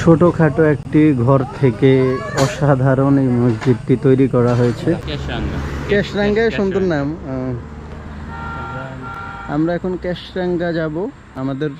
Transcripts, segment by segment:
ছোটখাটো একটি ঘর থেকে অসাধারণ এই মসজিদটি তৈরি করা হয়েছে। ক্যাশরাঙ্গায় সুন্দর নাম। আমরা এখন ক্যাশরাঙ্গা যাব। আমাদের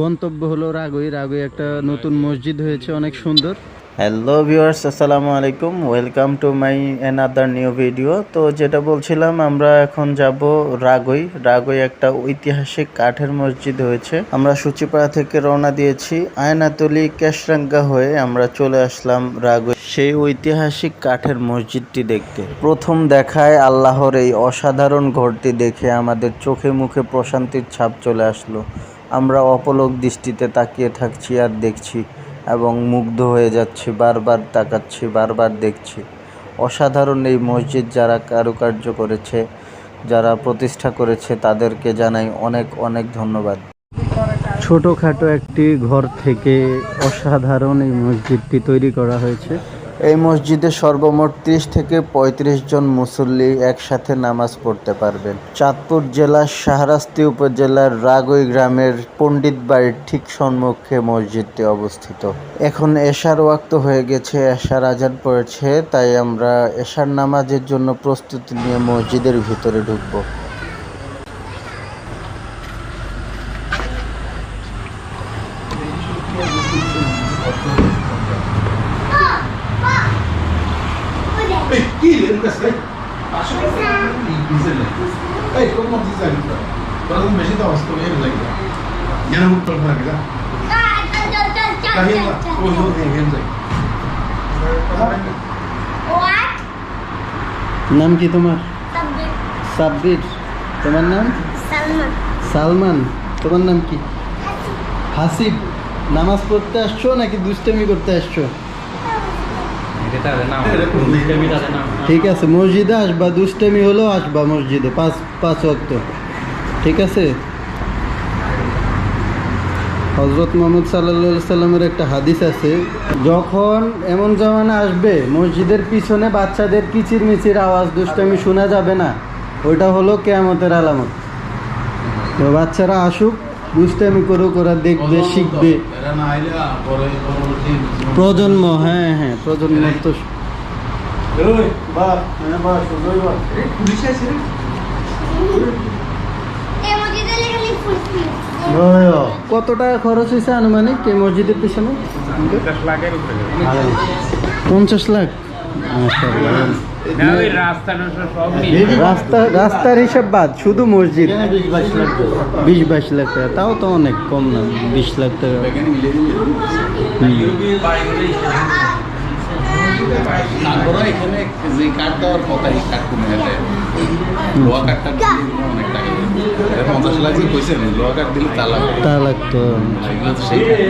গন্তব্য হলো রাগই। রাগই একটা নতুন মসজিদ হয়েছে অনেক সুন্দর। হ্যালো ভিউয়ার্স আসসালামু আলাইকুম। Welcome to my another new video তো যেটা বলছিলাম, আমরা এখন যাব রাগই। রাগই একটা ঐতিহাসিক কাঠের মসজিদ হয়েছে। আমরা সূচিপাড়া থেকে রওনা দিয়েছি। আয়নাতলি ক্যাশরাঙ্গা হয়ে আমরা চলে আসলাম রাগই। সেই ঐতিহাসিক কাঠের মসজিদটি দেখতে। প্রথম দেখায় আল্লাহর এই অসাধারণ ঘরটি দেখে আমাদের চোখে মুখে প্রশান্তির ছাপ চলে আসলো। আমরা অপলক দৃষ্টিতে তাকিয়ে থাকছি আর দেখছি এবং মুগ্ধ হয়ে যাচ্ছি, বারবার তাকাচ্ছি, বারবার দেখছি। অসাধারণ এই মসজিদ যারা কারুকার্য করেছে, যারা প্রতিষ্ঠা করেছে, তাদেরকে জানাই অনেক অনেক ধন্যবাদ। ছোটোখাটো একটি ঘর থেকে অসাধারণ এই মসজিদটি তৈরি করা হয়েছে। এই মসজিদে সর্বমোট ত্রিশ থেকে পঁয়ত্রিশ জন মুসল্লি একসাথে নামাজ পড়তে পারবেন। চাঁদপুর জেলার শাহরাস্তি উপজেলার রাগই গ্রামের পণ্ডিত বাড়ির ঠিক সম্মুখে মসজিদটি অবস্থিত। এখন এশার ওয়াক্ত হয়ে গেছে, এশার আজান পড়েছে, তাই আমরা এশার নামাজের জন্য প্রস্তুতি নিয়ে মসজিদের ভিতরে ঢুকবো। এই কোন তো অবস্থা হয়ে লাগে। জানা মুখ তো না। কিনা কাহিনী ও ও হে হে যাই। নাম কি তোমার? সাব্বির। তোমার নাম? সালমান। তোমার নাম কি? হাসিব। নামাজ পড়তে আসছো নাকি দুষ্টামি করতে আসছো? ঠিক আছে, মসজিদে আসবা, দুষ্টামি হলেও আসবা মসজিদে, পাঁচ পাঁচ ওয়াক্ত। ঠিক আছে? হজরত মোহাম্মদ সাল্লা সাল্লামের একটা হাদিস আছে, যখন এমন জামানা আসবে, মসজিদের পিছনে বাচ্চাদের কিচির মিচির আওয়াজ, দুষ্টামি শোনা যাবে না। ওইটা হলো কেয়ামতের আলামত। তো বাচ্চারা আসুক দুষ্টামি করুক ওরা দেখবে শিখবে। প্রজন্ম হ্যাঁ হ্যাঁ প্রজন্ম তো হ্যাঁ রে। কত টাকা খরচ হয়েছে আনুমানিক এই মসজিদের পিছনে? পঞ্চাশ লাখ। রাস্তা রাস্তার হিসাব বাদ শুধু মসজিদ। বিশ বাইশ লাখ টাকা তাও তো অনেক কম না বিশ লাখ টাকা। তারপরে এখানে যে কাঠ দেওয়ার কথা এই কাঠ কমে গেলে লোহা কাঠটা অনেক টাকা। পঞ্চাশ লাখ যে কইছেন লোহা কাঠ দিলে তা লাগবে তা লাগতো। সেই কাঠ।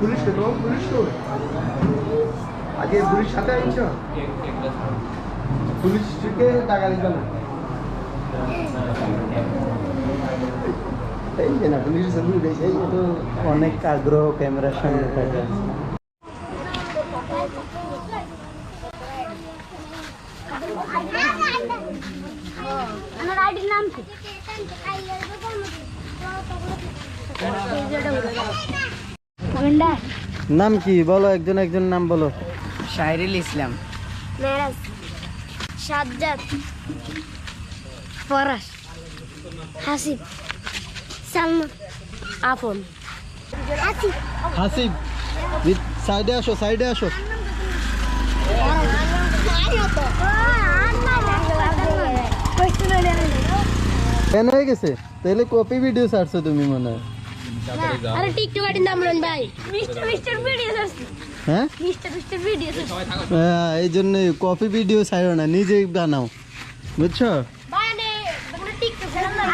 পুলিশ তো পুলিশ তো আগে পুলিশ সাথে আইছ? পুলিশকে টাকা দিবে না এই যে না পুলিশ ছবি উঠেছে এই তো অনেক আগ্রহ ক্যামেরার সামনে থাকা আইডির নাম কি? নাম কি? বলো একজন একজন নাম বলো। শাহরিল ইসলাম মেরাজ সাজ্জাদ ফরাস হাসিব সালমান আপন হাসিব হাসিব সাইডে আসো সাইডে আসো কেন হয়ে গেছে তাহলে কপি ভিডিও ছাড়ছো তুমি মনে হয় আরে টিকটক ভাই মিস্টার মিস্টার ভিডিও হ্যাঁ? হ্যাঁ, এই জন্য কপি ভিডিও ছাড়ো না নিজেই বানাও। বুঝছ? ভাই নে। তোমরা টিকটক চ্যানেল না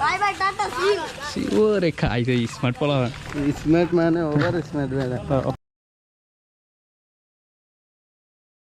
bye bye tata see you ওরে খাই স্মার্ট পড়া স্মার্ট মানে ওভার স্মার্ট